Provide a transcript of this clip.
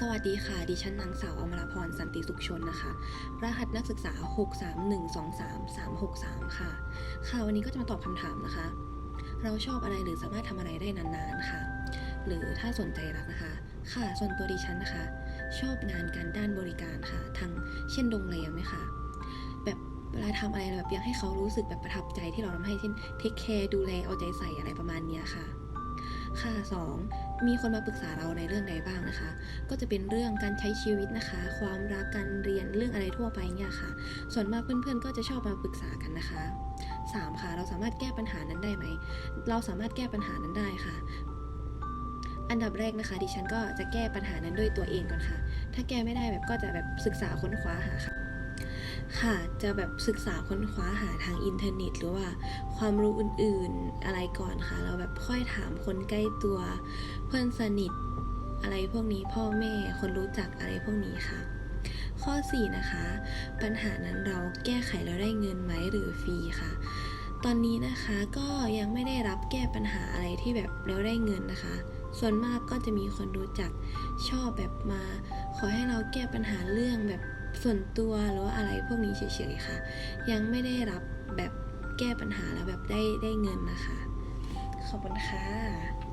สวัสดีค่ะ ดิฉันนางสาวอมรพรสันติสุขชนนะคะ รหัสนักศึกษา 631233363 ค่ะ ค่ะ วันนี้ก็จะมาตอบคำถามนะคะ เราชอบอะไรหรือสามารถทำอะไรได้นานๆ ค่ะ หรือถ้าสนใจรักนะคะ ค่ะ ส่วนตัวดิฉันนะคะ ชอบงานการด้านบริการค่ะทางเช่นโรงแรมไหมคะแบบเวลาทำอะไรแบบอยากให้เขารู้สึกแบบประทับใจที่เราทำให้เช่นเทคแคร์ดูแลเอาใจใส่อะไรประมาณนี้ค่ะ ค่ะสอง มีคนมาปรึกษาเราในเรื่องใดบ้างนะคะ ก็จะเป็นเรื่องการใช้ชีวิตนะคะ ความรักการเรียนเรื่องอะไรทั่วไปเนี่ยค่ะ ส่วนมากเพื่อนๆ ก็จะชอบมาปรึกษากันนะคะ 3. ค่ะ เราสามารถแก้ปัญหานั้นได้ไหม เราสามารถแก้ปัญหานั้นได้ค่ะ อันดับแรกนะคะ ดิฉันก็จะแก้ปัญหานั้นด้วยตัวเองก่อนค่ะ ถ้าแก้ไม่ได้แบบก็จะแบบศึกษาค้นคว้าหาค่ะค่ะจะแบบศึกษาค้นคว้าหาทางอินเทอร์เน็ต หรือว่าความรู้อื่นๆอะไรก่อนค่ะ เราแบบค่อยถามคนใกล้ตัว พื่อนสนิท อะไรพวกนี้พ่อแม่คนรู้จักอะไรพวกนี้ค่ะ ข้อ 4 นะคะ ปัญหานั้นเราแก้ไขแล้วได้เงินไหมหรือฟรีค่ะ ตอนนี้นะคะก็ยังไม่ได้รับแก้ปัญหาอะไรที่แบบแล้วได้เงินนะคะ ส่วนมากก็จะมีคนรู้จักชอบแบบมา ขอให้เราแก้ปัญหาเรื่องแบบส่วนตัวหรือว่าอะไรพวกนี้เฉยๆค่ะ ยังไม่ได้รับแบบแก้ปัญหาแล้วแบบได้ได้เงินนะคะ ขอบคุณค่ะ